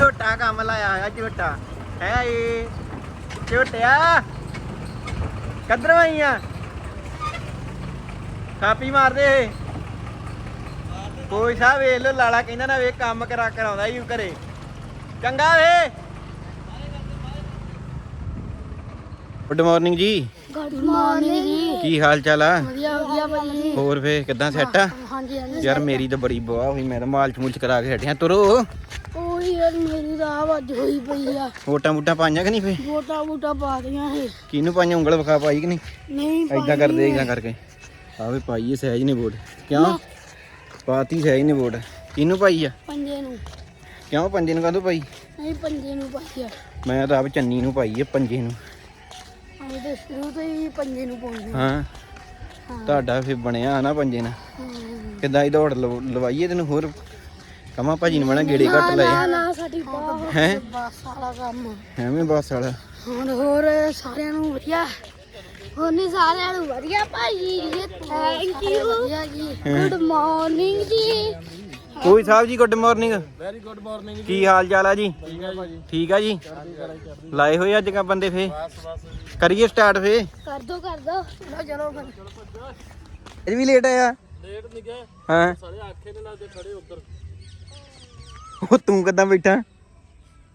ਝੋਟਾ ਕੰਮ ਲਾਇਆ ਹੋਇਆ ਝੋਟਾ। ਹੈ ਏ ਝੋਟਿਆ। ਕਦਰ ਆਈਆਂ ਥਾਪੀ ਮਾਰਦੇ ਕੋਈ ਸਾਹਿਬ ਵੇਖ ਲੋ ਲਾਲਾ ਕਹਿੰਦਾ ਨਾ ਵੇ ਕੰਮ ਕਰਾ ਕਰਾਉਂਦਾ ਹੀ ਘਰੇ। ਚੰਗਾ ਵੇ। ਗੁੱਡ ਮਾਰਨਿੰਗ ਜੀ। ਗੁੱਡ ਮਾਰਨਿੰਗ ਜੀ। ਕੀ ਹਾਲ ਚਾਲ ਆ? ਵਧੀਆ ਵਧੀਆ ਭਾਜੀ ਹੋਰ ਫੇ ਕਿਦਾਂ ਸੈੱਟ ਆ? ਹਾਂਜੀ ਹਾਂਜੀ। ਯਾਰ ਮੇਰੀ ਤਾਂ ਬੜੀ ਬਵਾ ਹੋਈ ਮੈਂ ਤਾਂ ਮਾਲਚ ਮੁਲਚ ਕਰਾ ਕੇ ਹਟਿਆ ਤੁਰੋ। ਉਹ ਯਾਰ ਮੇਰੀ ਤਾਂ ਆਵਾਜ਼ ਹੋਈ ਪਈ ਆ। ਵੋਟਾਂ ਵੋਟਾਂ ਪਾਈਆਂ ਕਿ ਨਹੀਂ ਫੇ? ਵੋਟਾਂ ਵੋਟਾਂ ਪਾ ਦੀਆਂ ਹੈ ਕਿਹਨੂੰ ਪਾਈਆਂ? ਉਂਗਲ ਵਿਖਾ ਪਾਈ ਕਿ ਨਹੀਂ? ਨਹੀਂ ਐਦਾਂ ਕਰਦੇ ਐਦਾਂ ਕਰਕੇ। ਆਵੇ ਪਾਈਏ ਸਹਿਜ ਨੇ ਵੋਟ। ਕਿਉਂ? ਪਾਤੀ ਸਹਿਜ ਨੇ ਵੋਟ। ਕਿਹਨੂੰ ਪਾਈ ਆ? ਪੰਜੇ ਨੂੰ। ਕਿਉਂ? ਪੰਜੇ ਨੂੰ ਕਾਹਦੋਂ ਪਾਈ? ਨਹੀਂ ਪੰਜੇ ਨੂੰ ਪਾਈ ਆ। ਮੈਂ ਤਾਂ ਆਪ ਚੰਨੀ ਨੂੰ ਪਾਈ ਆ ਪੰਜੇ ਨੂੰ। ਅਸੀਂ ਤਾਂ ਸ਼ੁਰੂ ਤੋਂ ਹੀ ਪੰਜੇ ਨੂੰ ਪਾਉਂਦੇ ਹਾਂ। ਤੁਹਾਡਾ ਫੇ ਬਣਿਆ ਨਾ ਪੰਜੇ ਨਾਲ। ਕਿੱਦਾਂ ਇਹ ਦੌੜ ਲਵ- ਲਵਾਈਏ ਤੈਨੂੰ ਹੋਰ? ਕਮਾ ਭਾਜੀ ਨੂੰ ਬਣਾ ਗੇੜੇ ਘੱਟ ਨਾ ਲਾਏ ਨਾ ਸਾਡੀ ਬਹੁਤ ਹੈਂ? ਬਸ ਵਾਲਾ ਕੰਮ। ਐਵੇਂ ਬੱਸ ਵਾਲਾ ਹੁਣ ਹੋਰ ਸਾਰਿਆਂ ਨੂੰ ਵਧੀਆ। ਹੋਰ ਨਹੀਂ ਸਾਰਿਆਂ ਨੂੰ ਵਧੀਆ ਭਾਈ ਜੀ ਥੈਂਕ ਯੂ ਵਧੀਆ ਜੀ। ਗੁੱਡ ਮਾਰਨਿੰਗ ਜੀ। ਕੋਈ ਸਾਹਿਬ ਜੀ good morning very good morning ਕੀ ਹਾਲ ਚਾਲ ਆ ਜੀ? ਠੀਕ ਆ ਭਾਜੀ ਠੀਕ ਆ ਜੀ? ਲਾਏ ਹੋਏ ਅੱਜ ਕਾ ਬੰਦੇ ਫੇ ਕਰੀਏ ਸਟਾਰਟ ਫੇ ਕਰ ਦੋ ਕਰ ਦੋ। ਚਲੋ ਚਲੋ ਫਿਰ। ਇਹ ਵੀ ਲੇਟ ਆਇਆ? ਲੇਟ ਨਹੀਂ ਗਏ ਹਾਂ? ਸਾਰੇ ਆਖੇ ਨੇ ਲੱਗਦੇ ਖੜੇ ਉੱਧਰ। ਉਹ ਤੂੰ ਕਿੱਦਾਂ ਬੈਠਾ?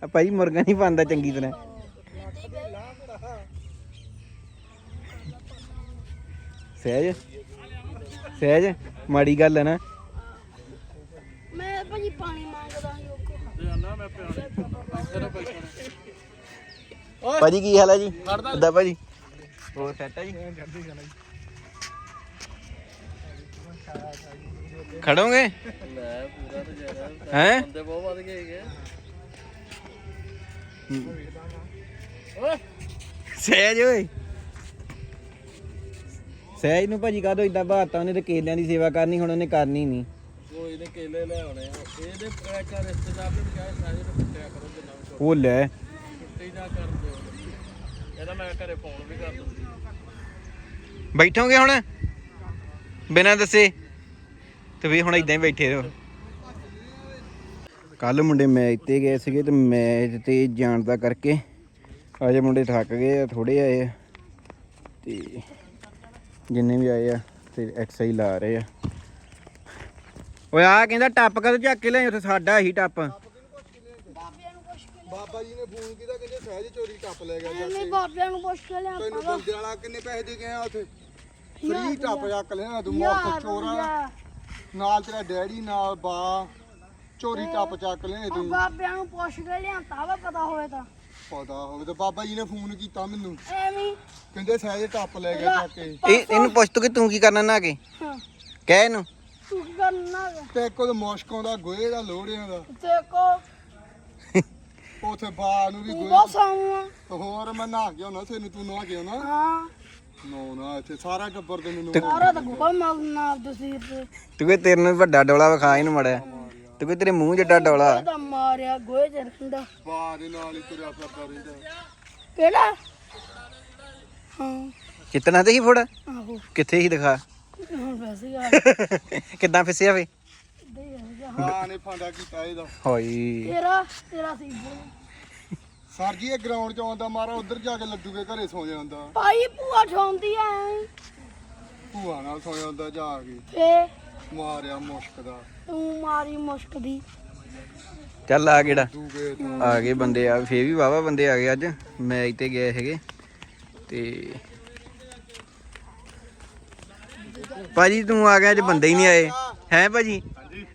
ਆ ਭਾਈ ਮੁਰਗਾ ਨਹੀਂ ਪਾਉਂਦਾ ਚੰਗੀ ਤਰ੍ਹਾਂ। ਸਹਿਜ ਸਹਿਜ ਮਾੜੀ ਗੱਲ ਹੈ ਨਾ। ਮੈਂ ਭਾਜੀ ਪਾਣੀ ਮੰਗਦਾ ਹਾਂ ਯੋਕੋ ਜਾਨਾ ਮੈਂ ਪਿਆਣੇ ਇੱਧਰ ਬੈਠਾ ਭਾਜੀ ਕੀ ਹਾਲ ਹੈ ਜੀ? ਕਿੱਦਾਂ ਭਾਜੀ? ਹੋਰ ਸੈਟ ਹੈ ਜੀ। ਖੜੋਗੇ? ਲੈ ਪੂਰਾ ਤੇ ਜਰਾ ਹੈ ਬੰਦੇ ਬਹੁਤ ਵੱਧ ਗਏ ਹੈਗੇ ਸਹਿਜ ਓਏ। ਸਹਿਜ ਨੂੰ ਭਾਜੀ ਕਾਹਦੋਂ ਇਦਾਂ ਬਾਤਾਂ ਉਹਨੇ ਤੇ ਕੇਲਿਆਂ ਦੀ ਸੇਵਾ ਕਰਨੀ ਹੁਣ ਉਹਨੇ ਕਰਨੀ ਨਹੀਂ। ਕੋਈ ਨੇ ਕੇਲੇ ਲੈ ਆਉਣੇ ਆ। ਇਹਦੇ ਇੱਕ ਰਿਸ਼ਤੇਦਾਰ ਨੇ ਵੀ ਕਿਹਾ ਸਾਰੇ ਨੂੰ ਕੁੱਟਿਆ ਕਰੋ ਜਿੰਨਾ ਵੀ ਉਹ ਲੈ। ਛੁੱਟੀ ਨਾ ਕਰ ਦਿਓ। ਇਹਦਾ ਮੈਂ ਘਰੇ ਫੋਨ ਵੀ ਕਰ ਦੂੰਗੀ ਬੈਠੋਗੇ ਹੁਣ? ਬਿਨਾਂ ਦੱਸੇ। ਤੇ ਵੀ ਹੁਣ ਇਦਾਂ ਹੀ ਬੈਠੇ ਰਹੋ। ਕੱਲ ਮੁੰਡੇ ਮੈਚ ਤੇ ਗਏ ਸੀਗੇ ਤੇ ਮੈਚ ਤੇ ਜਾਣ ਦਾ ਕਰਕੇ ਅਜੇ ਮੁੰਡੇ ਥੱਕ ਗਏ ਆ ਥੋੜੇ ਆਏ ਆ ਤੇ ਜਿੰਨੇ ਵੀ ਆਏ ਆ ਤੇ ਐਕਸਰਸਾਈਜ਼ ਲਾ ਰਹੇ ਆ। ਓਏ ਆ ਕਹਿੰਦਾ ਟੱਪ ਕਦੋਂ ਚੱਕ ਕੇ ਲਿਆਈ ਉੱਥੇ ਸਾਡਾ ਹੀ ਟੱਪ। ਬਾਬਾ ਜੀ ਨੇ ਫੋਨ ਕੀਤਾ ਕਹਿੰਦੇ ਸਹਿਜ ਚੋਰੀ ਟੱਪ ਲੈ ਗਿਆ ਐਵੇਂ ਬਾਬਿਆਂ ਨੂੰ ਪੁੱਛ ਕੇ ਲਿਆ ਤੈਨੂੰ ਬੰਦੇ ਵਾਲਾ ਕਿੰਨੇ ਪੈਸੇ ਦੇ ਗਿਆ ਉੱਥੇ? ਫਰੀ ਟੱਪ ਚੱਕ ਤੂੰ ਚੋਰਾ ਨਾਲ ਤੇਰਾ ਡੈਡੀ ਨਾਲ ਬਾ ਚੋਰੀ ਟੱਪ ਚੱਕ ਲਿਆ ਤੂੰ। ਬਾਬਿਆਂ ਨੂੰ ਪੁੱਛ ਕੇ ਲਿਆਂਦਾ ਵਾ ਪਤਾ ਹੋਵੇ ਤਾਂ। ਪਤਾ ਹੋਵੇ ਤੇ ਬਾਬਾ ਜੀ ਨੇ ਫੋਨ ਕੀਤਾ ਮੈਨੂੰ। ਐਵੇਂ ਹੀ। ਕਹਿੰਦੇ ਸਹਿਜ ਟੱਪ ਲੈ ਗਿਆ ਚੱਕ ਕੇ ਇਹ ਇਹਨੂੰ ਪੁੱਛ ਤੂੰ ਕਿ ਤੂੰ ਕੀ ਕਰਨਾ ਨਾ ਕੇ? ਹਾਂ, ਕਹਿ ਇਹਨੂੰ। ਤੂੰ ਕੀ ਕਰਨਾ ਵਾ? ਤੇ ਕੋਲ ਮੁਸ਼ਕੋਂ ਦਾ ਗੋਹੇ ਦਾ ਲੋੜਿਆਂ ਦਾ। ਤੇ ਕੋ ਉਥੇ ਬਾ ਨੂੰ ਵੀ ਗੋਹੇ ਤੇ ਹੋਰ ਮੈਂ ਨਹਾ ਕੇ ਆਉਣਾ ਤੈਨੂੰ ਤੂੰ ਨਹਾ ਕੇ ਆਉਣਾ। ਹਾਂ। ਨੋ ਨਾ ਇੱਥੇ ਸਾਰਾ ਟੱਬਰ ਤੇ ਮੈਨੂੰ ਸਾਰਾ ਤਾਂ ਗੋਲ ਮਾਰਨਾ ਆਪਦੇ ਸਿਰ ਤੇ ਤੂੰ ਕਿ ਤੇਰੇ ਨੂੰ ਵੱਡਾ ਡੋਲਾ ਵਿਖਾ ਇਹਨੂੰ ਮੜਿਆ ਤੂੰ ਕਿ ਤੇਰੇ ਮੂੰਹ ਜਿੱਡਾ ਡੋਲਾ। ਇਹ ਤਾਂ ਮਾਰਿਆ ਗੋਏ ਚ ਰਹਿੰਦਾ। ਬਾ ਦੇ ਨਾਲ ਹੀ ਤੁਰਿਆ ਫਿਰਦਾ ਰਹਿੰਦਾ। ਕਿਹੜਾ? ਹਾਂ। ਕਿਤਨਾ ਤੇ ਹੀ ਫੋੜ ਆਹੋ। ਕਿੱਥੇ ਹੀ ਦਿਖਾ? ਹੁਣ ਵੈਸੇ ਆ। ਕਿੱਦਾਂ ਫਿਸਿਆ ਵੇ? ਹਾਂ ਨੇ ਫਾਂਡਾ ਕੀਤਾ ਇਹਦਾ। ਹੋਈ। ਤੇਰਾ ਤੇਰਾ ਸੀ ਬੋਲ। ਸਰ ਜੀ ਇਹ ਗਰਾਊਂਡ ਚ ਆਉਂਦਾ ਮਾਰਾ ਉਧਰ ਜਾ ਕੇ ਲੱਡੂ ਕੇ ਘਰੇ ਸੌ ਜਾਂਦਾ। ਭਾਈ ਭੂਆ ਠਾਉਂਦੀ ਐ। ਭੂਆ ਨਾਲ ਸੌ ਜਾਂਦਾ ਜਾ ਕੇ। ਫੇ ਮਾਰਿਆ ਮੁਸ਼ਕ ਦਾ। ਤੂੰ ਮਾਰੀ ਮੁਸ਼ਕ ਦੀ। ਚੱਲ ਆ ਗੇੜਾ। ਦੂਗੇ ਤੋਂ। ਆ ਗਏ ਬੰਦੇ ਆ। ਫੇਰ ਵੀ ਵਾਵਾ ਬੰਦੇ ਆ ਗਏ ਅੱਜ। ਮੈਚ ਤੇ ਗਏ ਹੈਗੇ ਤੇ ਭਾਜੀ ਤੂੰ ਆ ਗਿਆ ਅੱਜ ਬੰਦੇ ਹੀ ਨਹੀਂ ਆਏ। ਹੈ ਭਾਜੀ?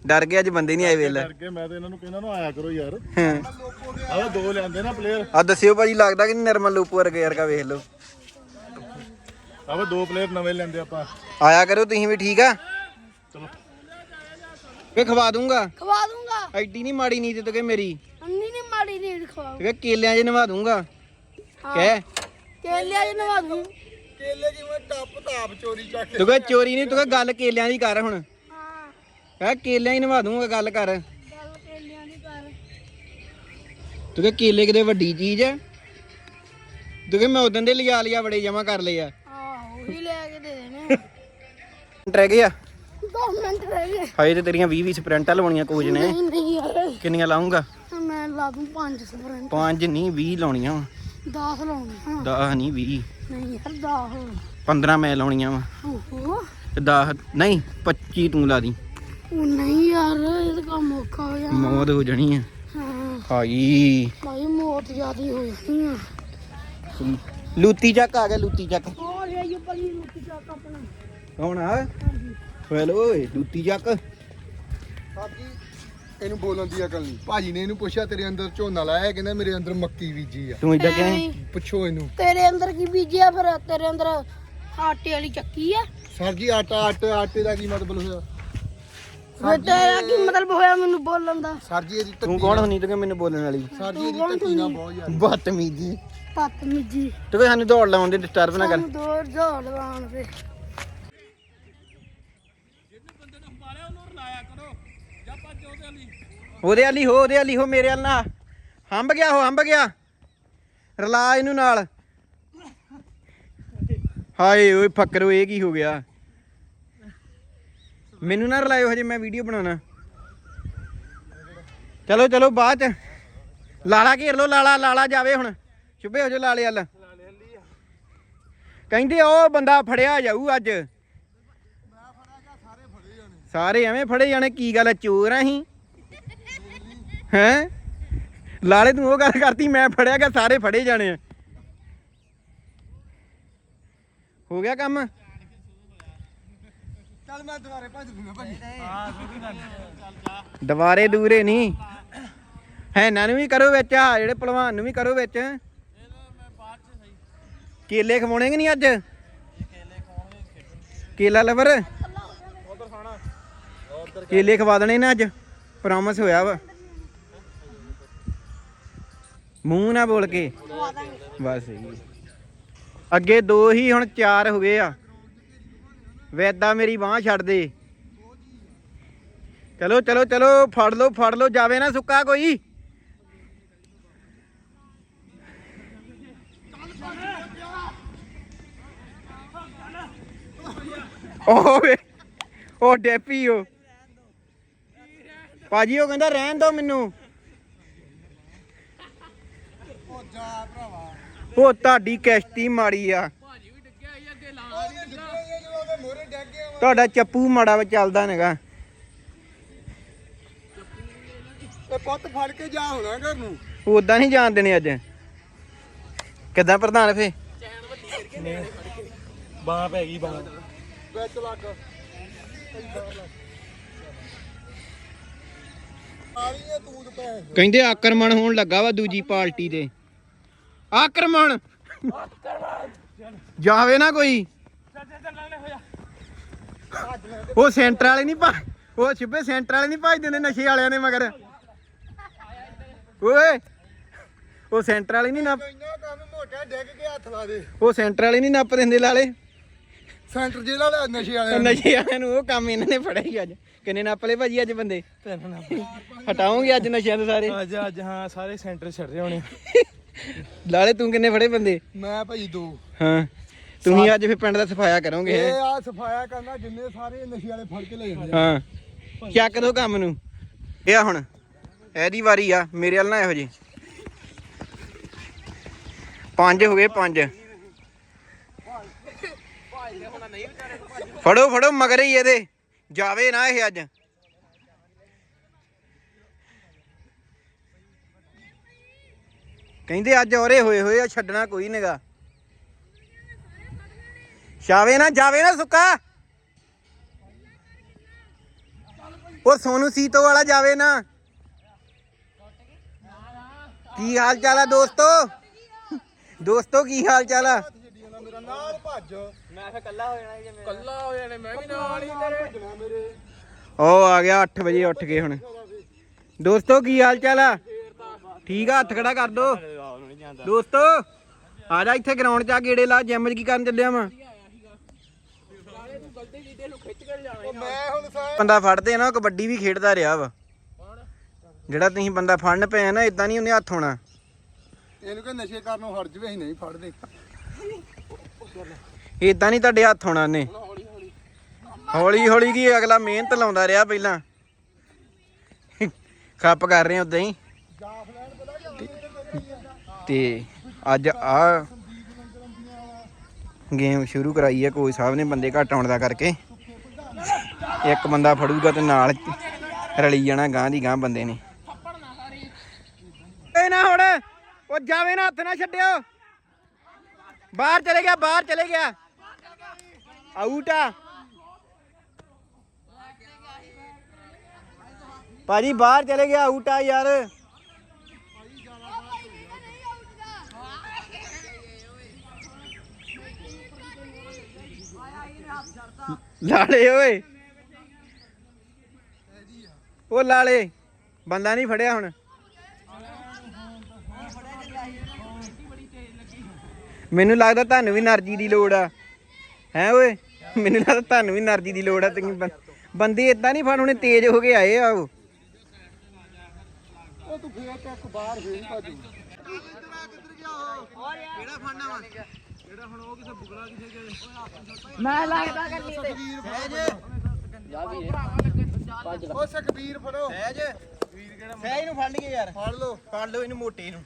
ਡਰ ਗਿਆ ਅੱਜ ਬੰਦੇ ਨਹੀਂ ਆਏ ਵੇਲ। ਕਰਕੇ ਮੈਂ ਤਾਂ ਇਹਨਾਂ ਨੂੰ ਕਹਿੰਦਾ ਨਾ ਆਇਆ ਕਰੋ ਯਾਰ। ਹਾਂ। ਆਹ ਦੋ ਲਿਆਂਦੇ ਨਾ ਪਲੇਅਰ ਆ ਦੱਸਿਓ ਭਾਜੀ ਲੱਗਦਾ ਕਿ ਨਰਮਲ ਲੂਪ ਵਰਗੇ ਯਾਰ ਕਾ ਵੇਖ ਲਓ। ਆਹ ਦੋ ਪਲੇਅਰ ਨਵੇਂ ਲੈਂਦੇ ਆਪਾਂ। ਆਇਆ ਕਰੋ ਤੁਸੀਂ ਵੀ ਠੀਕ ਆ? ਚਲੋ। ਕਿ ਖਵਾ ਦੂੰਗਾ। ਖਵਾ ਦੂੰਗਾ। ਐਡੀ ਨਹੀਂ ਮਾੜੀ ਨੀਤ ਤੇ ਕਿ ਮੇਰੀ। ਅੰਨੀ ਨਹੀਂ ਮਾੜੀ ਨੀਂਦ ਖਵਾ ਕਿ ਕੇਲਿਆਂ 'ਚ ਨਵਾ ਦੂੰਗਾ। ਕਹਿ। ਕੇਲਿਆ ਜੀ ਨਵਾ ਦੂੰ। ਕੇਲੇ ਜਿਵੇਂ ਟੱਪ ਤਾਪ ਚੋਰੀ ਚੱਕ ਤੂੰ ਕਹ ਚੋਰੀ ਨਹੀਂ ਤੂੰ ਕਹ ਗੱਲ ਕੇਲਿਆਂ ਦੀ ਕਰ ਹੁਣ। ਹਾਂ ਕਹ ਕੇਲਿਆਂ ਹੀ ਨਵਾ ਦੂੰਗਾ ਗੱਲ ਕਰ। ਗੱਲ ਕੇਲਿਆਂ ਦੀ ਕਰ। ਤੂੰ ਕਹ ਕੇਲੇ ਕਿਤੇ ਵੱਡੀ ਚੀਜ਼ ਹੈ? ਤੂੰ ਕਹ ਮੈਂ ਉਦੋਂ ਦੇ ਲਿਆ ਲਿਆ ਬੜੇ ਜਮਾ ਕਰ ਲਏ ਆ। ਆਹ ਉਹੀ ਲੈ ਕੇ ਦੇ ਦੇਣੇ ਰਹਿ ਗਏ ਆ? 2 ਮਿੰਟ ਰਹਿ ਗਏ ਹਾਏ ਤੇ ਤੇਰੀਆਂ 20 20 ਸਪ੍ਰਿੰਟਾਂ ਲਵਾਉਣੀਆਂ ਕੋਚ ਨੇ। ਨਹੀਂ ਨਹੀਂ ਯਾਰ ਕਿੰਨੀਆਂ ਲਾਉਂਗਾ ਮੈਂ ਲਾ ਦੂੰ 5 ਸਪਰਿੰਟ ਪੰਜ ਨਹੀਂ 20 ਲਾਉਣੀਆਂ ਵਾ। 10 ਲਾਉਣੀ 10 ਨਹੀਂ 20 ਨਹੀਂ ਯਾਰ 10 15 ਮੈਂ ਲਾਉਣੀਆਂ ਵਾ। ਓਹੋ। ਤੇ 10 ਨਹੀਂ 25 ਤੂੰ ਲਾ ਦੀ। ਉਹ ਨਹੀਂ ਯਾਰ ਇਹ ਤਾਂ ਕੰਮ ਔਖਾ ਹੋ ਜਾਣਾ। ਮੌਤ ਹੋ ਜਾਣੀ ਆ। ਹਾਂ। ਹਾਈ ਭਾਈ ਮੌਤ ਜਿਆਦੀ ਹੋ ਜਾਣੀ ਆ। ਲੂਤੀ ਚੱਕ ਆ ਗਿਆ ਲੂਤੀ ਚੱਕ। ਇਹ ਭਾਈ ਆਪਣਾ। ਕੌਣ ਆ? ਹੈਲੋ ਓਏ ਲੂਤੀ ਚੱਕ। ਸਾਡੀ ਇਹਨੂੰ ਬੋਲਣ ਦੀ ਅਕਲ ਨਹੀਂ। ਭਾਜੀ ਨੇ ਇਹਨੂੰ ਪੁੱਛਿਆ ਤੇਰੇ ਅੰਦਰ ਝੋਨਾ ਲਾਇਆ ਕਹਿੰਦਾ ਮੇਰੇ ਅੰਦਰ ਮੱਕੀ ਬੀਜੀ ਆ। ਤੂੰ ਇਦਾਂ ਕਿਹਾ ਪੁੱਛੋ ਇਹਨੂੰ। ਤੇਰੇ ਅੰਦਰ ਕੀ ਬੀਜਿਆ ਫਿਰ ਤੇਰੇ ਅੰਦਰ ਆਟੇ ਵਾਲੀ ਚੱਕੀ ਆ। ਸਰ ਜੀ ਆਟਾ ਆਟੇ ਆਟੇ ਦਾ ਕੀ ਮਤਲਬ ਹੋਇਆ? ਫਿਰ ਤੇਰਾ ਕੀ ਮਤਲਬ ਹੋਇਆ ਮੈਨੂੰ ਬੋਲਣ ਦਾ? ਸਰ ਜੀ ਇਹਦੀ ਤੂੰ ਧੱਕੀ ਕੌਣ ਹੁੰਨੀ ਤੂੰ ਮੈਨੂੰ ਬੋਲਣ ਵਾਲੀ? ਸਰ ਜੀ ਇਹਦੀ ਧੱਕੀ ਨਾਲ ਬਹੁਤ ਜ਼ਿਆਦਾ। ਬਦਤਮੀਜੀ। ਬਦਤਮੀਜੀ। ਤੂੰ ਸਾਨੂੰ ਦੌੜ ਲਾਉਣ ਦੇ ਡਿਸਟਰਬ ਨਾ ਕਰ। ਸਾਨੂੰ ਦੋ ਝੋਲ ਲਾਉਣ ਦੇ। ਮਾਰਿਆ ਉਹਨੂੰ ਰਲਾਇਆ ਕਰੋ ਜਾਂ ਭੱਜ ਉਹਦੇ ਲਈ ਉਹਦੇ ਵਾਲੀ ਹੋ ਉਹਦੇ ਵਾਲੀ ਹੋ ਮੇਰੇ ਵਾਲ ਨਾ ਹੰਬ ਗਿਆ ਹੋ ਹੰਬ ਗਿਆ। ਰਲਾ ਇਹਨੂੰ ਨਾਲ। ਹਾਏ ਓਏ ਫੱਕਰੋ ਇਹ ਕੀ ਹੋ ਗਿਆ? ਮੈਨੂੰ ਨਾ ਰਲਾਇਓ ਹਜੇ ਮੈਂ ਵੀਡੀਓ ਬਣਾਉਣਾ। ਚਲੋ ਚਲੋ ਬਾਅਦ ਚ। ਲਾਲਾ ਘੇਰ ਲੋ ਲਾਲਾ ਲਾਲਾ ਜਾਵੇ ਹੁਣ। ਚੁੱਪੇ ਹੋ ਜਾ ਲਾਲੇ ਵੱਲ। ਕਹਿੰਦੇ ਉਹ ਬੰਦਾ ਫੜਿਆ ਜਾਊ ਅੱਜ। ਸਾਰੇ ਐਵੇਂ ਫੜੇ ਜਾਣੇ ਕੀ ਗੱਲ ਆ, ਚੋਰ ਆ ਅਸੀਂ? ਹੈਂ? ਲਾਲੇ ਤੂੰ ਉਹ ਗੱਲ ਕਰਤੀ ਮੈਂ ਫੜਿਆ ਗਿਆ ਸਾਰੇ ਫੜੇ ਜਾਣੇ ਆ। ਹੋ ਗਿਆ ਕੰਮ? ਚੱਲ ਮੈਂ ਦੁਬਾਰੇ ਭੱਜ ਦੂੰਗਾ ਭਾਜੀ। ਦੁਬਾਰੇ ਦੂਰੇ ਨਹੀਂ। ਹੈ ਨੂੰ ਵੀ ਕਰੋ ਵਿੱਚ ਆ ਜਿਹੜੇ ਪਹਿਲਵਾਨ ਨੂੰ ਵੀ ਕਰੋ ਵਿੱਚ। ਕੇਲੇ ਖਵਾਉਣੇ ਕਿ ਨਹੀਂ ਅੱਜ? ਕੇਲਾ ਲਵਰ? ਕੇਲੇ ਖਵਾ ਦੇਣੇ ਨੇ ਅੱਜ। ਪ੍ਰੋਮਿਸ ਹੋਇਆ ਵਾ। ਮੂੰਹ ਨਾ ਬੋਲ ਕੇ। ਬਸ ਸਹੀ ਅੱਗੇ ਦੋ ਹੀ, ਹੁਣ ਚਾਰ ਹੋ ਗਏ ਆ। ਵੈਦਾ ਮੇਰੀ ਬਾਹ ਛੱਡ ਦੇ। ਚਲੋ ਚਲੋ ਚਲੋ ਫੜ ਲਓ ਫੜ ਲਓ ਜਾਵੇ ਨਾ ਸੁੱਕਾ ਕੋਈ। ਵੇ ਉਹ ਡੈਪੀ ਉਹ ਭਾਜੀ ਉਹ ਕਹਿੰਦਾ ਰਹਿਣ ਦੋ ਮੈਨੂੰ। ਉਹ ਜਾ ਭਰਾਵਾ। ਉਹ ਤੁਹਾਡੀ ਕਿਸ਼ਤੀ ਮਾੜੀ ਆ। ਤੁਹਾਡਾ ਚੱਪੂ ਮਾੜਾ ਚੱਲਦਾ ਨੇਗਾ। ਇਹ ਪੁੱਤ ਫੜ ਕੇ ਜਾ ਹੋਣਾ ਘਰ ਨੂੰ। ਉਦਾਂ ਨਹੀਂ ਜਾਣ ਦੇਣੇ ਅੱਜ। ਕਿੱਦਾਂ ਪ੍ਰਧਾਨ ਫੇ? ਬਾਹ ਪੈ ਗਈ ਬਾਹ। ਵਿੱਚ ਲੱਗ। ਤੂੰ ਤੇ ਕਹਿੰਦੇ ਆਕਰਮਣ ਹੋਣ ਲੱਗਾ ਵਾ ਦੂਜੀ ਪਾਰਟੀ ਤੇ ਆਕਰਮਣ! ਜਾਵੇ ਨਾ ਕੋਈ। ਉਹ ਸੈਂਟਰ ਵਾਲੇ ਨਹੀਂ ਭਾ ਉਹ ਛਿੱਬੇ ਸੈਂਟਰ ਵਾਲੇ ਨਹੀਂ ਭਜਦੇ ਨੇ ਨਸ਼ੇ ਵਾਲਿਆਂ ਦੇ ਮਗਰ। ਓਏ ਉਹ ਸੈਂਟਰ ਵਾਲੇ ਨਹੀਂ ਨੱਪ ਇੰਨਾ ਕੰਮ ਮੋਟਾ ਡਿੱਗ ਕੇ ਹੱਥ ਲਾ ਦੇ। ਉਹ ਸੈਂਟਰ ਵਾਲੇ ਨਹੀਂ ਨੱਪ ਦਿੰਦੇ ਲਾਲੇ। ਸੈਂਟਰ ਜੇਲ੍ਹ ਵਾਲੇ ਨਸ਼ੇ ਵਾਲੇ ਨਸ਼ੇ ਵਾਲਿਆਂ ਨੂੰ ਉਹ ਕੰਮ ਇਹਨਾਂ ਨੇ ਫੜਿਆ ਹੀ ਅੱਜ। ਕਿੰਨੇ ਨੱਪ ਲਏ ਭਾਜੀ ਅੱਜ ਬੰਦੇ? ਤਿੰਨ ਨਾ ਹਟਾਓਗੇ ਅੱਜ ਨਸ਼ਿਆਂ ਤੋਂ ਸਾਰੇ। ਅੱਜ ਅੱਜ ਹਾਂ ਸਾਰੇ ਸੈਂਟਰ ਛੱਡ ਰਹੇ ਹੋਣੇ। ਲਾਲੇ ਤੂੰ ਕਿੰਨੇ ਫੜੇ ਬੰਦੇ? ਮੈਂ ਭਾਈ ਦੋ। ਹਾਂ। ਤੁਸੀਂ ਅੱਜ ਫਿਰ ਪਿੰਡ ਦਾ ਸਫਾਇਆ ਕਰੋਗੇ? ਇਹ ਹੈਂ? ਆ ਸਫਾਇਆ ਕਰਨਾ ਜਿੰਨੇ ਸਾਰੇ ਨਸ਼ੇ ਵਾਲੇ ਫੜ ਕੇ ਲੈ ਜਾਂਦੇ ਆ। ਹਾਂ। ਚੱਕ ਦੋ ਕੰਮ ਨੂੰ? ਇਹ ਆ ਹੁਣ। ਇਹਦੀ ਵਾਰੀ ਆ। ਮੇਰੇ ਵੱਲ ਨਾ ਇਹੋ ਜੀ ਪੰਜ ਹੋ ਗਏ ਪੰਜ। ਫੜੋ ਫੜੋ ਮਗਰ ਹੀ ਇਹਦੇ। ਜਾਵੇ ਨਾ ਇਹ ਅੱਜ। ਕਹਿੰਦੇ ਅੱਜ ਔਰੇ ਹੋਏ ਹੋਏ ਆ ਛੱਡਣਾ ਕੋਈ ਨਹੀਂਗਾ ਛਾਵੇ ਨਾ ਜਾਵੇ ਨਾ ਸੁੱਕਾ। ਉਹ ਸੋਨੂ ਸੀਤੋ ਵਾਲਾ ਜਾਵੇ ਨਾ। ਕੀ ਹਾਲ ਚਾਲ ਆ ਦੋਸਤੋ? ਦੋਸਤੋ ਕੀ ਹਾਲ ਚਾਲ ਆ? ਛੱਡੀ ਜਾਂਦਾ ਮੇਰਾ ਨਾਲ ਭੱਜ ਕੱਲਾ ਹੋ ਜਾਣੇ ਮੈਂ ਵੀ ਨਾਲ ਹੀ ਤੇਰੇ। ਭੱਜਣਾ ਮੇਰੇ ਉਹ ਆ ਗਿਆ 8 ਵਜੇ ਉੱਠ ਗਏ ਹੁਣ। ਦੋਸਤੋ ਕੀ ਹਾਲ ਚਾਲ ਆ? ਠੀਕ ਆ ਹੱਥ ਖੜਾ ਕਰ ਦੋ। ਦੋਸਤੋ ਆ ਜਾ ਇੱਥੇ ਗਰਾਊਂਡ 'ਚ ਆ ਗੇੜੇ ਲਾ ਜਿਮ 'ਚ ਕੀ ਕਰਨ ਚੱਲਿਆ ਵਾਂ? ਉਹ ਮੈਂ ਹੁਣ ਸਾਰੇ ਬੰਦਾ ਫੜਦੇ ਆ ਨਾ ਉਹ ਕਬੱਡੀ ਵੀ ਖੇਡਦਾ ਰਿਹਾ ਵਾ। ਜਿਹੜਾ ਤੁਸੀਂ ਬੰਦਾ ਫੜਨ ਪਏ ਆ ਨਾ ਇਦਾਂ ਨਹੀਂ ਉਹਨੇ ਹੱਥ ਹੋਣਾ। ਇਹਨੂੰ ਕਿ ਨਸ਼ੇ ਕਰਨੋਂ ਹਟ ਜਵੇ ਅਸੀਂ ਨਹੀਂ ਫੜਦੇ। ਇਦਾਂ ਨਹੀਂ ਤੁਹਾਡੇ ਹੱਥ ਹੋਣਾ ਨੇ ਹੌਲੀ ਹੌਲੀ। ਕੀ ਅਗਲਾ ਮਿਹਨਤ ਲਾਉਂਦਾ ਰਿਹਾ ਪਹਿਲਾਂ। ਖੱਪ ਕਰ ਰਹੇ ਉਦਾਂ ਹੀ। ਤੇ ਅੱਜ ਆ ਗੇਮ ਸ਼ੁਰੂ ਕਰਾਈ ਹੈ ਕੋਈ ਸਾਹਿਬ ਨੇ ਬੰਦੇ ਘੱਟ ਆਉਣ ਦਾ ਕਰਕੇ। ਇੱਕ ਬੰਦਾ ਫੜੂਗਾ ਤੇ ਨਾਲ ਰਲੀ ਜਾਣਾ ਗਾਂ ਦੀ ਗਾਂ ਬੰਦੇ ਨੇ। ਏ ਨਾ ਹੁਣ, ਉਹ ਜਾਵੇ ਨਾ, ਹੱਥ ਨਾ ਛੱਡਿਓ। ਬਾਹਰ ਚਲੇ ਗਿਆ, ਬਾਹਰ ਚਲੇ ਗਿਆ। ਆਊਟ ਆ। ਭਾਜੀ, ਬਾਹਰ ਚਲੇ ਗਿਆ ਆਊਟ ਆ ਯਾਰ। ਲਾਲੇ ਓਏ। ਉਹ ਲਾਲੇ ਬੰਦਾ ਨਹੀਂ ਫੜਿਆ ਹੁਣ। ਮੈਨੂੰ ਲੱਗਦਾ ਤੁਹਾਨੂੰ ਵੀ એનર્ਜੀ ਦੀ ਲੋੜ ਆ। ਹੈ ਓਏ ਮੈਨੂੰ ਲੱਗਦਾ ਤੁਹਾਨੂੰ ਵੀ એનર્ਜੀ ਦੀ ਲੋੜ ਆ ਤੁਸੀਂ ਬੰਦੇ ਇਦਾਂ ਨਹੀਂ ਫੜ ਹੁਣੇ ਤੇਜ਼ ਹੋ ਕੇ ਆਏ ਆ ਉਹ। ਤੂੰ ਫੇਰ ਤੱਕ ਬਾਹਰ ਹੋਈ ਭਾਜੀ। ਕਿਹੜਾ ਫੜਨਾ ਵਾ? ਉਹ ਸੁਖਬੀਰ ਫੜੋ। ਸਹਿਜ। ਸਹਿਜ। ਨੂੰ ਫੜ ਲਈਏ ਯਾਰ। ਫੜ ਲੋ ਫੜ ਲਓ ਇਹਨੂੰ ਮੋਟੇ ਨੂੰ।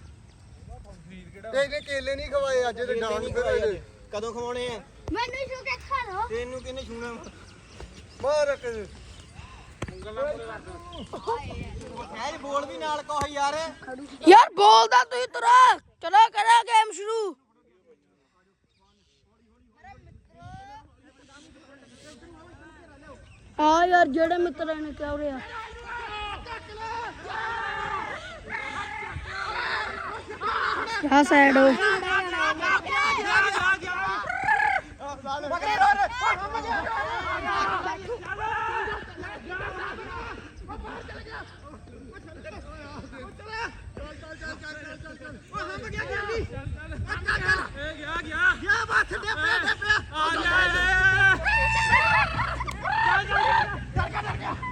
ਤੇ ਇਹਨੇ ਕੇਲੇ ਨਹੀਂ ਖਵਾਏ ਅੱਜ ਤੇ ਡਾਂਗ ਫਿਰ ਕਦੋਂ ਖਵਾਉਣੇ ਆ? ਮੈਨੂੰ ਸ਼ੂ ਕੇ ਖਾ ਲੋ ਤੈਨੂੰ ਕਿਹਨੇ ਛੂਣਾ? ਮਾਰ ਕੇ ਸਹਿਜ ਬੋਲ ਵੀ ਨਾਲ ਕਹੋ ਯਾਰ। ਯਾਰ ਬੋਲਦਾ ਤੂੰ ਤੁਰਾ ਚਲੋ ਕਰਾ ਗੇਮ ਸ਼ੁਰੂ। ਆ ਯਾਰ ਜਿਹੜੇ ਮਿੱਤਰਾਂ ਨੇ ਕਿਹਾ ਰਿਹਾ ਆ। ਸਾਈਡ ਹੋ?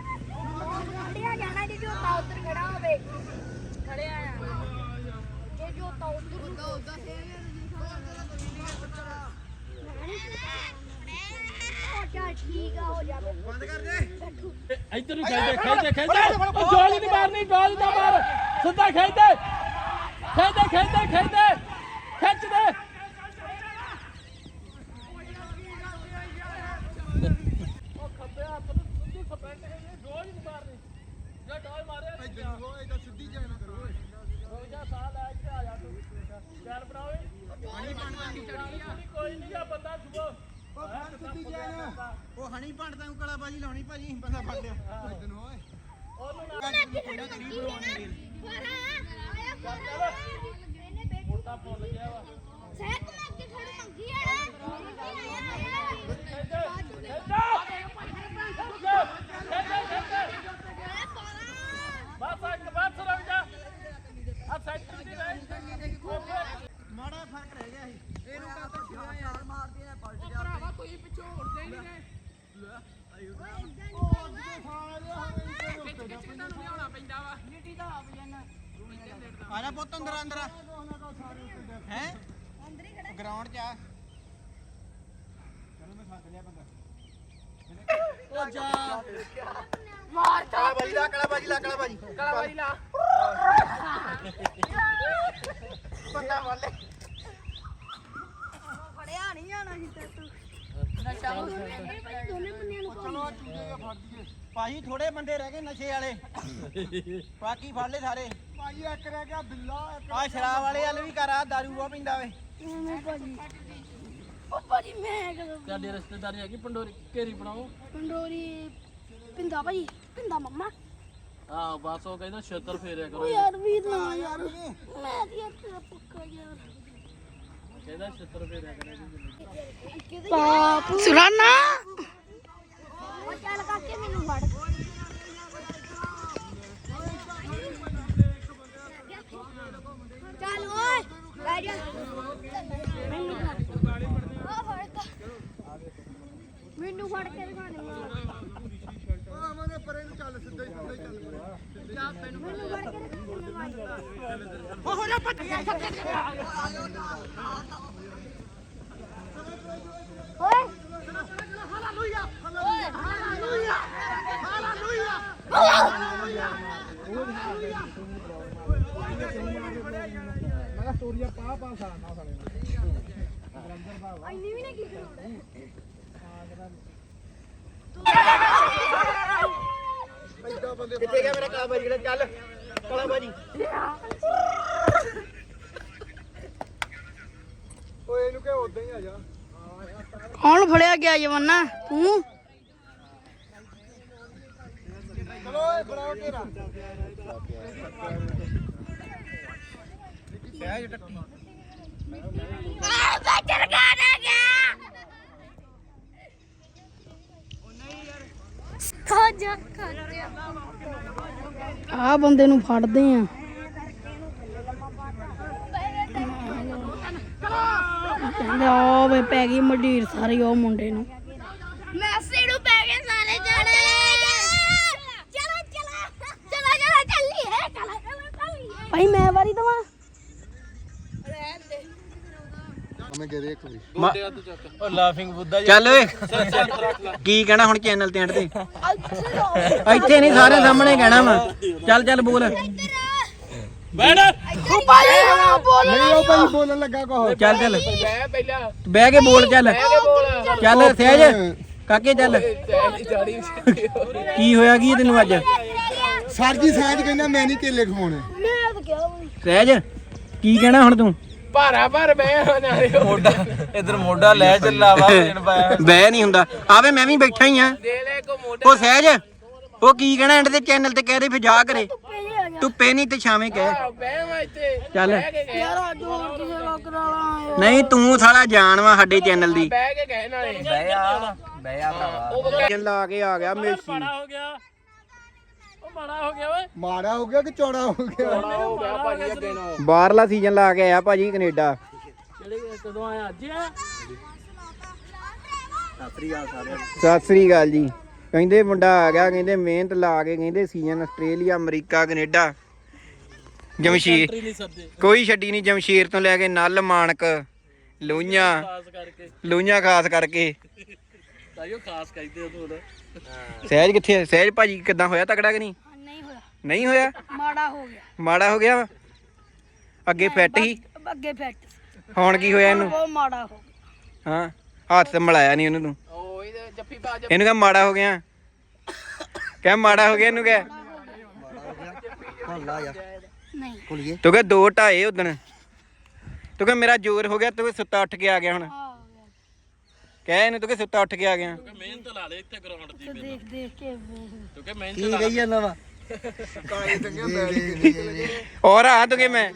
ਖੜਿਆ ਜਾਣਾ ਜੇ ਜੋਤਾ ਉੱਧਰ ਖੜਾ ਹੋਵੇ ਖੜਿਆ ਜਾਣਾ ਜੇ ਜੋਤਾ ਉੱਧਰ ਹੁੰਦਾ ਉਦਾਂ ਚੱਲ ਠੀਕ ਆ ਹੋ ਜਾਵੇ ਇੱਧਰ ਨੂੰ ਖੇਚਦੇ ਖੇਚਦੇ ਖੇਚਦੇ ਉਹ ਜੋਲੀ ਨਹੀਂ ਮਾਰਨੀ ਜੋਲੀ ਨਾ ਮਾਰ ਸਿੱਧਾ ਖੇਚਦੇ ਖੇਚਦੇ ਖੇਚਦੇ ਖੇਚਦੇ। ਖਿੱਚ ਦੇ ਉਹ ਖੱਬੇ ਹੱਥ ਨੂੰ ਸਿੱਧੀ ਸਪੈਂਟ ਹੈ ਜੋਲੀ ਨਹੀਂ ਮਾਰਨੀ। ਜੇ ਡੋਲ ਮਾਰੇ ਇਹਦਾ ਸਿੱਧੀ ਜਾਣ ਕਰੋ ਹੋ ਜਾ ਸਾਹ ਲੈ ਇੱਥੇ ਆ ਜਾ ਤੂੰ। ਚੱਲ ਬਣਾਵੇ ਪਾਣੀ ਪਾਣੀ ਕੋਈ ਨਹੀਂ ਆ ਬੰਦਾ ਸਿੱਧੀ ਜਾਣ ਉਹ ਹਣੀ ਭੰਡ ਤਾਂ ਕਲਾ ਬਾਜੀ ਲਾਉਣੀ ਭਾਜੀ ਬੰਦਾ ਫੜ ਲਿਆ। ਉਹਨੂੰ ਨਾ ਮੁੰਡਾ ਭੁੱਲ ਗਿਆ ਵਾ ਬਸ ਇੱਕ ਬਸ ਰੁਕ ਜਾ ਆ ਸੈਂਟਰ ਦੀ ਰਹਿ ਮਾੜਾ ਫ਼ਰਕ ਰਹਿ ਗਿਆ ਸੀ ਇਹਨੂੰ ਕਾ ਤੋਂ ਛਿਆ ਯਾਰ ਮਾਰਦੀ ਐ ਪਲਟ ਜਾ ਆ ਜਾ ਪੁੱਤ ਅੰਦਰ ਅੰਦਰ ਹੈ ਗਰਾਊਂਡ 'ਚ ਆ ਉਹ ਜਾ ਕਲਾ ਬਾਜੀ ਲਾ ਕਲਾ ਬਾਜੀ ਲਾ। ਕਲਾ ਬਾਜੀ ਕਲਾ ਵਾਲੀ ਲਾ ਬੰਦਾ ਵਾਲੇ ਭਾਜੀ ਥੋੜੇ ਬੰਦੇ ਰਹਿ ਗਏ ਨਸ਼ੇ ਵਾਲੇ। ਬਾਕੀ ਫੜ ਲੈ ਸਾਰੇ। ਭਾਈ ਇੱਕ ਰਹਿ ਗਿਆ ਬਿੱਲਾ ਇੱਕ ਆ ਸ਼ਰਾਬ ਵਾਲੇ ਵਾਲ ਵੀ ਕਰ ਆ ਦਾਰੂ ਆ ਪਿੰਦਾ ਵੇ ਭਾਜੀ। ਮੈਂ ਕਦੋਂ ਤੁਹਾਡੇ ਰਿਸ਼ਤੇਦਾਰੀ ਹੈਗੀ ਪੰਡੋਰੀ ਘੇਰੀ ਬਣਾਓ। ਪੰਡੋਰੀ ਪਿੰਦਾ ਭਾਈ ਪਿੰਦਾ ਮੰਮਾ। ਹਾਂ ਬਸ ਉਹ ਕਹਿੰਦਾ ਛੇਤਰ ਫੇਰਿਆ ਉਹ ਕਰੋ ਯਾਰ ਵੀਰ ਨਾ ਯਾਰ ਮੈਂ ਤੇ ਯਾਰ ਪੱਕਾ ਯਾਰ ਕਹਿੰਦਾ ਛੇਤਰ ਫੇਰਿਆ ਕਰੇ ਪਾਪ ਸੁਰਾਨਾ ਉਹ ਚੱਲ ਕਾਕੇ ਮੈਨੂੰ ਫੜ ਚੱਲ ਓਏ ਲੈ ਜਾ ਮੈਨੂੰ ਫੜ ਉਹ ਫੜ ਤਾ। ਮੈਨੂੰ ਫੜ ਕੇ ਦਿਖਾਣੇ ਉਹ ਅਮਨ ਪਰੇ ਨੂੰ ਚੱਲ ਸਿੱਧਾ ਹੀ ਸਿੱਧਾ ਹੀ ਚੱਲ ਪਰੇ। ਮੈਨੂੰ ਫੜ ਕੇ ਦਿਖਾਣੇ ਕਿੱਥੇ ਗਿਆ ਮੇਰਾ ਕਾਲਾ ਬਾਜੀ ਜਿਹੜਾ? ਚੱਲ ਕਾਲਾ ਬਾਜੀ। ਓਏ ਇਹਨੂੰ ਕਹੇ ਉਦਾਂ ਹੀ ਆ ਜਾ। ਕੌਣ ਫੜਿਆ ਗਿਆ ਜਵਾਨਾ ਤੂੰ? ਚਲੋ ਓਏ ਘੇਰਾ। ਆ ਬੰਦੇ ਨੂੰ ਫੜਦੇ ਆ। ਕਹਿੰਦੇ ਆ ਵੇ ਪੈ ਗਈ ਮਡੀਰ ਸਾਰੀ ਉਹ ਮੁੰਡੇ ਨੂੰ। ਮੈਂ ਕਹਿ ਰਿਹਾ ਇੱਕ ਵਾਰੀ। ਉਹ ਲਾਫਿੰਗ ਬੁੱਧਾ ਚੱਲ ਓਏ। ਕੀ ਕਹਿਣਾ ਹੁਣ ਚੈਨਲ ਤੇ ਐਂਡ ਤੇ? ਇੱਥੇ ਨਹੀਂ ਸਾਰੇ ਸਾਹਮਣੇ ਕਹਿਣਾ ਵਾ। ਚੱਲ ਚੱਲ ਬੋਲ। ਬੈਠ। ਭਾਈ ਹਾਂ ਬੋਲ ਨਹੀਂ ਉਹ ਭਾਈ ਬੋਲਣ ਲੱਗਾ ਕੋ ਚੱਲ ਚੱਲ। ਬਹਿ ਕੇ ਬੋਲ ਚੱਲ। ਚੱਲ ਸਹਿਜ ਕਾਕੇ ਚੱਲ। ਕੀ ਹੋਇਆ ਕੀ ਤੈਨੂੰ ਅੱਜ? ਸਰ ਜੀ ਸਾਂਝ ਕਹਿੰਦਾ ਮੈਂ ਨਹੀਂ ਕੇਲੇ ਖਵਾਉਣੇ। ਮੈਂ ਤਾਂ ਕਿਹਾ ਵੀ। ਸਹਿਜ ਕੀ ਕਹਿਣਾ ਹੁਣ ਤੂੰ? ਭਾਰਾ ਭਰ ਬੈ ਨਾਲੇ ਮੋਢਾ ਇਧਰ ਮੋਢਾ ਲੈ ਚੱਲਾ ਵਾ ਭਜਨ ਪਾਇਆ। ਬਹਿ ਨਹੀਂ ਹੁੰਦਾ। ਆਵੇ ਮੈਂ ਵੀ ਬੈਠਾ ਹੀ ਆ। ਦੇ ਲੈ ਕੋ ਮੋਢਾ। ਉਹ ਸਹਿਜ ਉਹ ਕੀ ਕਹਿਣਾ ਐਂਡ ਤੇ ਚੈਨਲ ਤੇ ਕਹਿ ਦੇ ਫਿਰ ਜਾ ਕਰੇ। ਧੁੱਪੇ ਨਹੀਂ ਤੇ ਛਾਵੇਂ ਕਹਿ। ਇੱਥੇ। ਚੱਲ। ਯਾਰ ਅੱਜ ਹੋਰ ਕਿਸੇ ਦਾ ਕਰਾਣਾ ਨਹੀਂ ਤੂੰ ਸਾਲਾ ਜਾਣ ਵਾ ਸਾਡੇ ਚੈਨਲ ਦੀ। ਬਹਿ ਕੇ ਗਏ ਨਾਲੇ ਬਹਿ ਆ ਬਹਿ ਆ ਭਰਾਵਾ। ਲਾ ਕੇ ਆ ਗਿਆ ਮੇਸੀ ਹੋ ਗਿਆ। ਮਾੜਾ ਹੋ ਗਿਆ ਓਏ। ਮਾੜਾ ਹੋ ਗਿਆ ਕਿ ਚੌੜਾ ਹੋ ਗਿਆ? ਹੋ ਗਿਆ ਭਾਜੀ ਅੱਗੇ ਨੂੰ ਬਾਹਰਲਾ ਸੀਜ਼ਨ ਲਾ ਕੇ ਆਇਆ ਭਾਜੀ ਕੈਨੇਡਾ। ਕਿਹੜੇ ਕਦੋਂ ਆਇਆ? ਅੱਜ ਆ? ਸਤਿ ਸ੍ਰੀ ਅਕਾਲ ਜੀ। ਕਹਿੰਦੇ ਮੁੰਡਾ ਆ ਗਿਆ ਕਹਿੰਦੇ ਮਿਹਨਤ ਲਾ ਕੇ ਕਹਿੰਦੇ season Australia America Canada. Jamsher. ਨਹੀਂ ਸੱਦੇ। ਕੋਈ ਛੱਡੀ ਨਹੀਂ ਜਮਸ਼ੀਰ ਤੋਂ ਲੈ ਕੇ ਨਲ ਮਾਨਕ ਲੂਈਆਂ ਖਾਸ ਕਰਕੇ। ਲੂਈਆਂ ਖਾਸ ਕਰਕੇ। ਤਾਈਓ ਖਾਸ ਕਹਿੰਦੇ ਉਹ ਥੋੜਾ ਸਹਿਜ ਕਿੱਥੇ ਹੈ ਸਹਿਜ ਭਾਜੀ ਕਿੱਦਾਂ ਹੋਇਆ ਤਕੜਾ ਕਿ ਨਹੀਂ? ਨਹੀਂ ਹੋਇਆ। ਨਹੀਂ ਹੋਇਆ? ਮਾੜਾ ਹੋ ਗਿਆ। ਮਾੜਾ ਹੋ ਗਿਆ ਵਾ? ਅੱਗੇ ਫਿੱਟ ਸੀ? ਅੱਗੇ ਫੈਟ ਹੁਣ ਕੀ ਹੋਇਆ ਇਹਨੂੰ? ਬਹੁਤ ਮਾੜਾ ਹੋ ਗਿਆ। ਹਾਂ ਹੱਥ ਤੇ ਮਿਲਾਇਆ ਨਹੀਂ ਉਹਨੂੰ ਤੂੰ। ਓ ਇਹ ਜੱਫੀ ਪਾ ਇਹਨੂੰ ਕਹ ਮਾੜਾ ਹੋ ਗਿਆ। ਕਹਿ ਮਾੜਾ ਹੋ ਗਿਆ ਇਹਨੂੰ ਕਹਿ। ਨਹੀਂ। ਤੂੰ ਕਹ ਦੋ ਢਾਏ ਉਦਣ। ਤੂੰ ਕਹ ਮੇਰਾ ਜ਼ੋਰ ਹੋ ਗਿਆ ਤੂੰ ਸੁੱਤਾ ਉੱਠ ਕੇ ਆ ਗਿਆ ਹੁਣ। ਹੋ। ਕਹਿ ਇਹਨੂੰ ਤੂੰ ਕਹ ਸੁੱਤਾ ਉੱਠ ਕੇ ਆ ਗਿਆ। ਮਿਹਨਤ ਲਾ ਲੈ ਇੱਥੇ ਗਰਾਊਂਡ ਦੀ ਤੇ ਦੇਖ ਦੇਖ ਕੇ ਵੇਖ। ਕਿਉਂਕਿ ਮਿਹਨਤ ਲਾ ਜਾਂਦਾ ਵਾ। ਕਾਲੇ ਚੰਗੇ ਬੈਠ ਔਰ ਆ ਤੂੰ ਕਿ ਮੈਂ? ਉਹ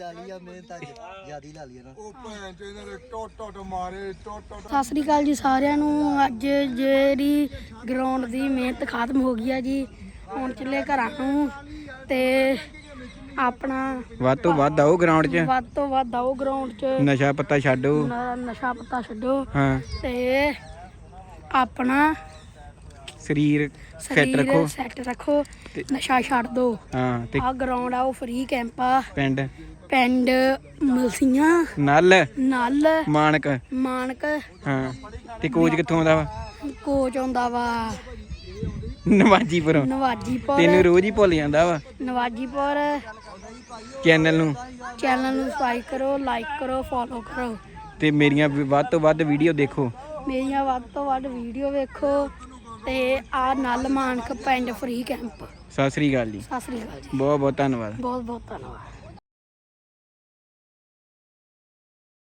ਭੈਣ ਚ ਇਹਨਾਂ ਦੇ ਟੋਟ ਟੋਟ ਮਾਰੇ ਟੋਟ ਟੋਟ। ਸਤਿ ਸ੍ਰੀ ਅਕਾਲ ਜੀ ਸਾਰਿਆਂ ਨੂੰ। ਅੱਜ ਜਿਹੜੀ ਗਰਾਊਂਡ ਦੀ ਮਿਹਨਤ ਖਤਮ ਹੋ ਗਈ ਆ ਜੀ। ਹੁਣ ਚੱਲੇ ਘਰਾਂ ਨੂੰ ਤੇ ਆਪਣਾ ਵੱਧ ਤੋਂ ਵੱਧ ਆਓ ਗਰਾਊਂਡ 'ਚ। ਵੱਧ ਤੋਂ ਵੱਧ ਆਓ ਗਰਾਊਂਡ 'ਚ। ਨਸ਼ਾ ਪੱਤਾ ਛੱਡੋ। ਨ- ਨਸ਼ਾ ਪੱਤਾ ਛੱਡੋ। ਹਾਂ। ਤੇ ਆਪਣਾ ਸਰੀਰ ਫਿੱਟ ਸਰੀਰ ਰੱਖੋ। ਸੈੱਟ ਰੱਖੋ। ਨਸ਼ਾ ਛੱਡ ਦਿਓ ਹਾਂ ਤੇ ਆ ਗਰਾਊਂਡ ਆ ਉਹ ਫ੍ਰੀ ਕੈਂਪ ਆ। ਪਿੰਡ? ਪਿੰਡ ਮਲਸੀਆਂ। ਨਲ। ਨਲ। ਮਾਨਕ ਮਾਨਕ ਹਾਂ। ਤੇ ਕੋਚ ਕਿੱਥੋਂ ਆਉਂਦਾ ਵਾ? ਕੋਚ ਆਉਂਦਾ ਵਾ। ਨਵਾਜੀਪੁਰੋਂ। ਨਵਾਜੀਪੁਰ। ਤੈਨੂੰ ਰੋਜ਼ ਹੀ ਭੁੱਲ ਜਾਂਦਾ ਵਾ। ਨਵਾਜੀਪੁਰ। ਚੈਨਲ ਨੂੰ? ਚੈਨਲ ਨੂੰ ਸਬਸਕ੍ਰਾਈਬ ਕਰੋ ਲਾਈਕ ਕਰੋ ਫੋਲੋ ਕਰੋ। ਤੇ ਮੇਰੀਆਂ ਵੀ ਵੱਧ ਤੋਂ ਵੱਧ ਵੀਡੀਓ ਦੇਖੋ। ਮੇਰੀਆਂ ਵੱਧ ਤੋਂ ਵੱਧ ਵੀਡੀਓ ਵੇਖੋ ਤੇ ਆ ਨਲ ਮਾਨਕ ਪਿੰਡ ਫ੍ਰੀ ਕੈਂਪ। ਸਤਿ ਸ੍ਰੀ ਅਕਾਲ ਜੀ। ਸਤਿ ਸ੍ਰੀ ਅਕਾਲ ਜੀ। ਬਹੁਤ ਬਹੁਤ ਧੰਨਵਾਦ। ਬਹੁਤ ਬਹੁਤ ਧੰਨਵਾਦ।